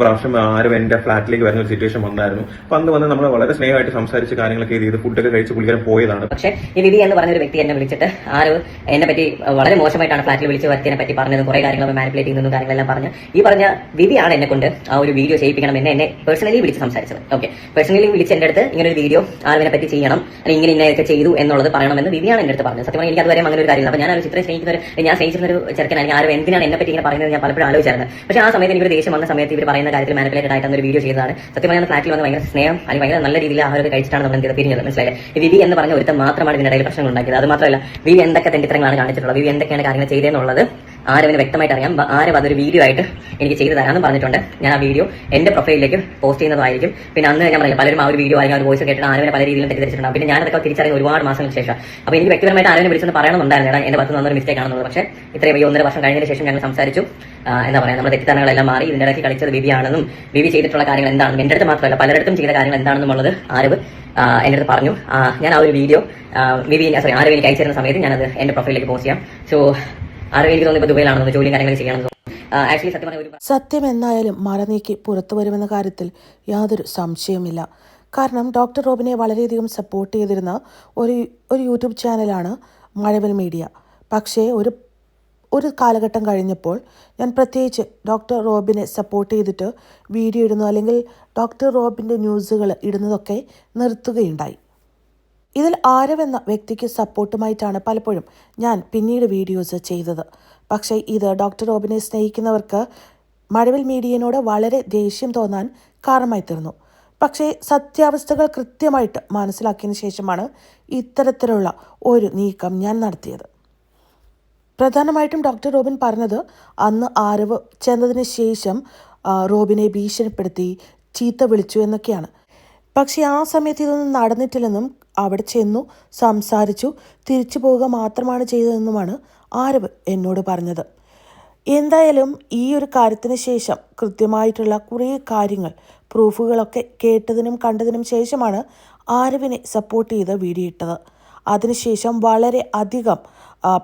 പ്രാവശ്യം ആരും എന്റെ ഫ്ലാറ്റിലേക്ക് വരുന്ന ഒരു സിറ്റുവേഷൻ വന്നായിരുന്നു. അപ്പൊ അന്ന് വന്ന് നമ്മൾ വളരെ സ്നേഹമായിട്ട് സംസാരിച്ച് കാര്യങ്ങളൊക്കെ ചെയ്ത് ഫുഡൊക്കെ കഴിച്ച് പുള്ളിക്കാരൻ പോയതാണ്. പക്ഷേ ഈ വിധി എന്ന് പറഞ്ഞൊരു വ്യക്തി എന്നെ വിളിച്ചിട്ട് ആരോ എന്നെ പറ്റി വളരെ മോശമായിട്ടാണ് ഫ്ലാറ്റിൽ വിളിച്ച് വരുത്തിയതിനെ പറ്റി പറഞ്ഞത്. കുറെ കാര്യങ്ങൾ മാനിപ്പുലേറ്റ് ചെയ്യുന്നതും കാര്യങ്ങളെല്ലാം പറഞ്ഞ്. ഈ പറഞ്ഞ വിധിയാണ് എന്നെ കൊണ്ട് ആ ഒരു വീഡിയോ ചെയ്യിപ്പിക്കണം എന്ന് എന്നെ പേഴ്സണലി വിളിച്ച് സംസാരിച്ചത്. ഓക്കെ പേഴ്സണലി വിളിച്ച് എന്റെ അടുത്ത് ഇങ്ങനെ ഒരു വീഡിയോ ആരുവിനെ പറ്റി ചെയ്യണം അല്ലെങ്കിൽ ഇങ്ങനെ ഇങ്ങനെയൊക്കെ ചെയ്തു എന്നുള്ളത് പറയണമെന്ന് വിധിയാണ് എന്റെ അടുത്ത് പറഞ്ഞത്. സത്യം പറഞ്ഞാൽ എനിക്ക് അതുവരെ അങ്ങനെ ഒരു കാര്യമില്ല. അപ്പൊ ഞാൻ ചിത്രം സ്നേഹിക്കുന്ന ഞാൻ സ്നേഹിച്ചിരുന്ന ഒരു ചെറുക്കൻ ആരും എന്തിനാണ് എന്നെ പറ്റി ഇങ്ങനെ പറയുന്നത് ഞാൻ പലപ്പോഴും ആലോചിച്ചായിരുന്നു. പക്ഷേ ആ സമയത്ത് എനിക്ക് ഒരു ദേഷ്യം വന്ന സമയത്ത് ഇവർ പറയുന്ന കാര്യത്തിൽ മാനിപ്പുലേറ്റഡ് ആയിട്ട് ഒരു വീഡിയോ ചെയ്തതാണ്. സത്യം പറഞ്ഞാൽ ഫ്ലാറ്റിൽ വന്ന് ഭയങ്കര സ്നേഹം അല്ലെങ്കിൽ ഭയങ്കര നല്ല രീതിയിൽ ആഹാരമൊക്കെ കഴിച്ചിട്ടാണ് നമ്മൾ എന്ത് പിരിഞ്ഞത്. മനസ്സിലായി വിവി എന്ന് പറഞ്ഞ ഒരുത്തം മാത്രമാണ് ഇതിനിടയിൽ പ്രശ്നങ്ങൾ ഉണ്ടാക്കിയത്. അത് മാത്രമല്ല വിവി എന്തൊക്കെ തെണ്ടിത്തരങ്ങളാണ് കാണിച്ചിട്ടുള്ളത്? വിവി എന്തൊക്കെയാണ് കാര്യങ്ങൾ ചെയ്തതെന്നുള്ളത്? ആരവിന് വ്യക്തമായിട്ട് അറിയാം. ആരവ് അതൊരു വീഡിയോ ആയിട്ട് എനിക്ക് ചെയ്തു തരാമെന്ന് പറഞ്ഞിട്ടുണ്ട്. ഞാൻ ആ വീഡിയോ എന്റെ പ്രൊഫൈലിലേക്ക് പോസ്റ്റ് ചെയ്യുന്നതായിരിക്കും. പിന്നെ അന്ന് ഞാൻ പറയാം പലരും ആ ഒരു വീഡിയോ അല്ലെങ്കിൽ ആ ഒരു വോയിസ് കേട്ടിട്ട് ആരവനെ പല രീതിയിലും തെറ്റിദ്ധരിച്ചിട്ടുണ്ടാവും പിന്നെ ഞാൻ അതൊക്കെ തിരിച്ചറിയുന്ന ഒരുപാട് മാസങ്ങൾക്ക് ശേഷം. അപ്പോൾ എനിക്ക് വ്യക്തിപരമായിട്ട് ആരവനെ വിളിച്ചെന്ന് പറയണമെന്നുണ്ടായിരുന്നു. എന്റെ ഭാഗത്ത് നിന്നൊരു മിസ്റ്റേക്ക് ആണെന്നുള്ളത്. പക്ഷേ ഇത്രയും ഈ ഒന്നര വർഷം കഴിഞ്ഞതിന് ശേഷം ഞങ്ങൾ സംസാരിച്ചു. എന്താ പറയുക നമ്മുടെ തെറ്റിദ്ധാരണകളെല്ലാം മാറി. ഇതിന്റെ ഇടയ്ക്ക് കളിച്ചത് ബിബിയാണെന്നും ബിബി ചെയ്തിട്ടുള്ള കാര്യങ്ങൾ എന്താണെന്നും എന്റെ അടുത്ത് മാത്രമല്ല പലയിടത്തും ചെയ്ത കാര്യങ്ങൾ എന്താണെന്നുള്ളത് ആരവ് എന്റെ അടുത്ത് പറഞ്ഞു. ഞാൻ ആ ഒരു വീഡിയോ ബിബി സോറി ആരവ് എനിക്ക് അയച്ചിരുന്ന സമയത്ത് ഞാനത് എന്റെ പ്രൊഫൈലിലേക്ക് പോസ്റ്റ് ചെയ്യാം. സോ ആക്ച്വലി സത്യം പറഞ്ഞ ഒരു സത്യം എന്നായാലും മറനീക്കി പുറത്തു വരുമെന്ന കാര്യത്തിൽ യാതൊരു സംശയമില്ല കാരണം ഡോക്ടർ റോബിനെ വളരെയധികം സപ്പോർട്ട് ചെയ്തിരുന്ന ഒരു ഒരു യൂട്യൂബ് ചാനലാണ് മഴവൽ മീഡിയ പക്ഷേ ഒരു ഒരു കാലഘട്ടം കഴിഞ്ഞപ്പോൾ ഞാൻ പ്രത്യേകിച്ച് ഡോക്ടർ റോബിനെ സപ്പോർട്ട് ചെയ്തിട്ട് വീഡിയോ ഇടുന്നു അല്ലെങ്കിൽ ഡോക്ടർ റോബിന്റെ ന്യൂസുകൾ ഇടുന്നതൊക്കെ നിർത്തുകയുണ്ടായി. ഇതിൽ ആരവെന്ന വ്യക്തിക്ക് സപ്പോർട്ടുമായിട്ടാണ് പലപ്പോഴും ഞാൻ പിന്നീട് വീഡിയോസ് ചെയ്തത്. പക്ഷേ ഇത് ഡോക്ടർ റോബിനെ സ്നേഹിക്കുന്നവർക്ക് മഴവിൽ മീഡിയനോട് വളരെ ദേഷ്യം തോന്നാൻ കാരണമായി തീർന്നു. പക്ഷേ സത്യാവസ്ഥകൾ കൃത്യമായിട്ട് മനസ്സിലാക്കിയതിന് ശേഷമാണ് ഇത്തരത്തിലുള്ള ഒരു നീക്കം ഞാൻ നടത്തിയത്. പ്രധാനമായിട്ടും ഡോക്ടർ റോബിൻ പറഞ്ഞത് അന്ന് ആരവ് ചെന്നതിന് ശേഷം റോബിനെ ഭീഷണിപ്പെടുത്തി ചീത്ത വിളിച്ചു എന്നൊക്കെയാണ്. പക്ഷേ ആ സമയത്ത് ഇതൊന്നും നടന്നിട്ടില്ലെന്നും അവിടെ ചെന്നു സംസാരിച്ചു. തിരിച്ചു പോവുക മാത്രമാണ് ചെയ്തതെന്നുമാണ് ആരവ് എന്നോട് പറഞ്ഞത്. എന്തായാലും ഈ ഒരു കാര്യത്തിന് ശേഷം കൃത്യമായിട്ടുള്ള കുറേ കാര്യങ്ങൾ പ്രൂഫുകളൊക്കെ കേട്ടതിനും കണ്ടതിനും ശേഷമാണ് ആരവിനെ സപ്പോർട്ട് ചെയ്ത് വീഡിയോ ഇട്ടത്. അതിനുശേഷം വളരെ അധികം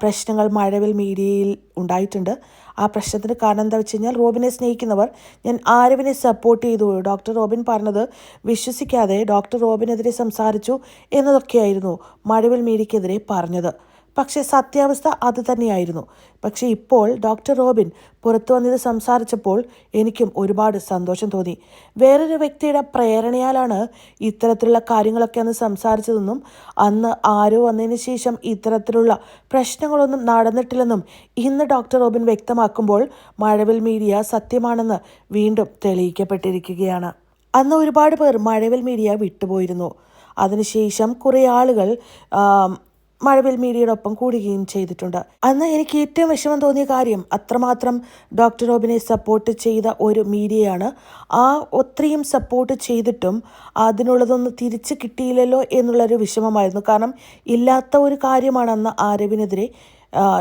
പ്രശ്നങ്ങൾ മഴവിൽ മീഡിയയിൽ ഉണ്ടായിട്ടുണ്ട്. ആ പ്രശ്നത്തിന് കാരണം എന്താ വെച്ച് കഴിഞ്ഞാൽ റോബിനെ സ്നേഹിക്കുന്നവർ ഞാൻ ആരവിനെ സപ്പോർട്ട് ചെയ്തു. ഡോക്ടർ റോബിൻ പറഞ്ഞത് വിശ്വസിക്കാതെ ഡോക്ടർ റോബിനെതിരെ സംസാരിച്ചു എന്നതൊക്കെയായിരുന്നു മഴവിൽ മീഡിയക്കെതിരെ പറഞ്ഞത്. പക്ഷേ സത്യാവസ്ഥ അത് തന്നെയായിരുന്നു. പക്ഷേ ഇപ്പോൾ ഡോക്ടർ റോബിൻ പുറത്തു വന്നിത് സംസാരിച്ചപ്പോൾ എനിക്കും ഒരുപാട് സന്തോഷം തോന്നി. വേറൊരു വ്യക്തിയുടെ പ്രേരണയാലാണ് ഇത്തരത്തിലുള്ള കാര്യങ്ങളൊക്കെ അന്ന് സംസാരിച്ചതെന്നും അന്ന് ആരോ വന്നതിന് ശേഷം ഇത്തരത്തിലുള്ള പ്രശ്നങ്ങളൊന്നും നടന്നിട്ടില്ലെന്നും ഇന്ന് ഡോക്ടർ റോബിൻ വ്യക്തമാക്കുമ്പോൾ മഴവിൽ മീഡിയ സത്യമാണെന്ന് വീണ്ടും തെളിയിക്കപ്പെട്ടിരിക്കുകയാണ്. അന്ന് ഒരുപാട് പേർ മഴവിൽ മീഡിയ വിട്ടുപോയിരുന്നു. അതിനുശേഷം കുറേ ആളുകൾ മഴവിൽ മീഡിയയുടെ ഒപ്പം കൂടുകയും ചെയ്തിട്ടുണ്ട്. അന്ന് എനിക്ക് ഏറ്റവും വിഷമം തോന്നിയ കാര്യം അത്രമാത്രം ഡോക്ടർ റോബിനെ സപ്പോർട്ട് ചെയ്ത ഒരു മീഡിയയാണ്. ആ ഒത്രയും സപ്പോർട്ട് ചെയ്തിട്ടും അതിനുള്ളതൊന്നും തിരിച്ച് കിട്ടിയില്ലല്ലോ എന്നുള്ളൊരു വിഷമമായിരുന്നു. കാരണം ഇല്ലാത്ത ഒരു കാര്യമാണ് അന്ന് ആരവിനെതിരെ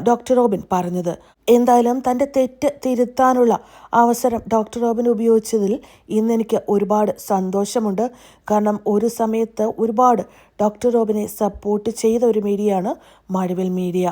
ഡോക്ടർ റോബിൻ പറഞ്ഞത്. എന്തായാലും തന്റെ തെറ്റ് തിരുത്താനുള്ള അവസരം ഡോക്ടർ റോബിൻ ഉപയോഗിച്ചതിൽ ഇന്ന് എനിക്ക് ഒരുപാട് സന്തോഷമുണ്ട്. കാരണം ഒരു സമയത്ത് ഒരുപാട് ഡോക്ടർ റോബിനെ സപ്പോർട്ട് ചെയ്ത ഒരു മീഡിയയാണ് മഴവിൽ മീഡിയ.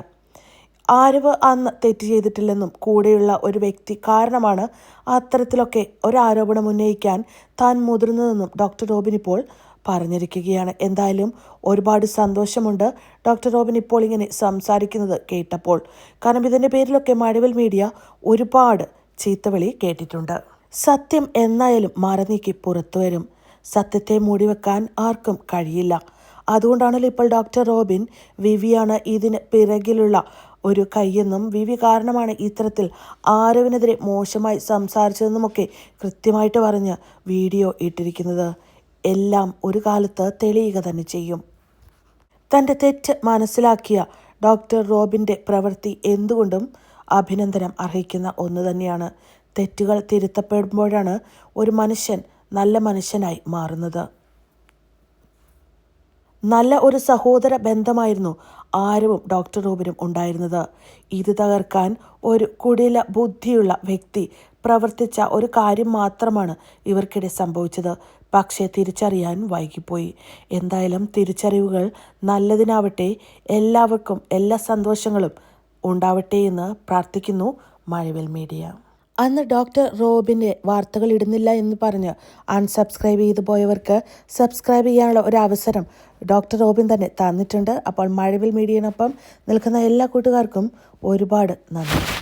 ആരവ് അന്ന് തെറ്റ് ചെയ്തിട്ടില്ലെന്നും കൂടെയുള്ള ഒരു വ്യക്തി കാരണമാണ് അത്തരത്തിലൊക്കെ ഒരു ആരോപണം ഉന്നയിക്കാൻ താൻ മുതിർന്നതെന്നും ഡോക്ടർ റോബിൻ ഇപ്പോൾ പറഞ്ഞിരിക്കുകയാണ്. എന്തായാലും ഒരുപാട് സന്തോഷമുണ്ട് ഡോക്ടർ റോബിൻ ഇപ്പോൾ ഇങ്ങനെ സംസാരിക്കുന്നത് കേട്ടപ്പോൾ. കാരണം ഇതിന്റെ പേരിലൊക്കെ മഴവിൽ മീഡിയ ഒരുപാട് ചീത്തവിളി കേട്ടിട്ടുണ്ട്. സത്യം എന്നായാലും മറനീക്കി പുറത്തു വരും. സത്യത്തെ മൂടിവെക്കാൻ ആർക്കും കഴിയില്ല. അതുകൊണ്ടാണല്ലോ ഇപ്പോൾ ഡോക്ടർ റോബിൻ വിവിയാണ് ഇതിന് പിറകിലുള്ള ഒരു കൈയെന്നും വിവി കാരണമാണ് ഇത്തരത്തിൽ ആരവിനെതിരെ മോശമായി സംസാരിച്ചതെന്നുമൊക്കെ കൃത്യമായിട്ട് പറഞ്ഞ് വീഡിയോ ഇട്ടിരിക്കുന്നത്. എല്ലാം ഒരു കാലത്ത് തെളിയുക തന്നെ ചെയ്യും. തന്റെ തെറ്റ് മനസ്സിലാക്കിയ ഡോക്ടർ റോബിന്റെ പ്രവൃത്തി എന്തുകൊണ്ടും അഭിനന്ദനം അർഹിക്കുന്ന ഒന്ന് തന്നെയാണ്. തെറ്റുകൾ തിരുത്തപ്പെടുമ്പോഴാണ് ഒരു മനുഷ്യൻ നല്ല മനുഷ്യനായി മാറുന്നത്. നല്ല ഒരു സഹോദര ബന്ധമായിരുന്നു ആരവും ഡോക്ടർ റോബിനും ഉണ്ടായിരുന്നത്. ഇത് തകർക്കാൻ ഒരു കുടില ബുദ്ധിയുള്ള വ്യക്തി പ്രവർത്തിച്ച ഒരു കാര്യം മാത്രമാണ് ഇവർക്കിടെ സംഭവിച്ചത്. പക്ഷേ തിരിച്ചറിയാൻ വൈകിപ്പോയി. എന്തായാലും തിരിച്ചറിവുകൾ നല്ലതിനാവട്ടെ എല്ലാവർക്കും എല്ലാ സന്തോഷങ്ങളും ഉണ്ടാവട്ടെ എന്ന് പ്രാർത്ഥിക്കുന്നു മഴവിൽ മീഡിയ. അന്ന് ഡോക്ടർ റോബിന്റെ വാർത്തകൾ ഇടുന്നില്ല എന്ന് പറഞ്ഞ് അൺസബ്സ്ക്രൈബ് ചെയ്തു പോയവർക്ക് സബ്സ്ക്രൈബ് ചെയ്യാനുള്ള ഒരു അവസരം ഡോക്ടർ റോബിൻ തന്നെ തന്നിട്ടുണ്ട്. അപ്പോൾ മഴവിൽ മീഡിയനൊപ്പം നിൽക്കുന്ന എല്ലാ കൂട്ടുകാർക്കും ഒരുപാട് നന്ദി.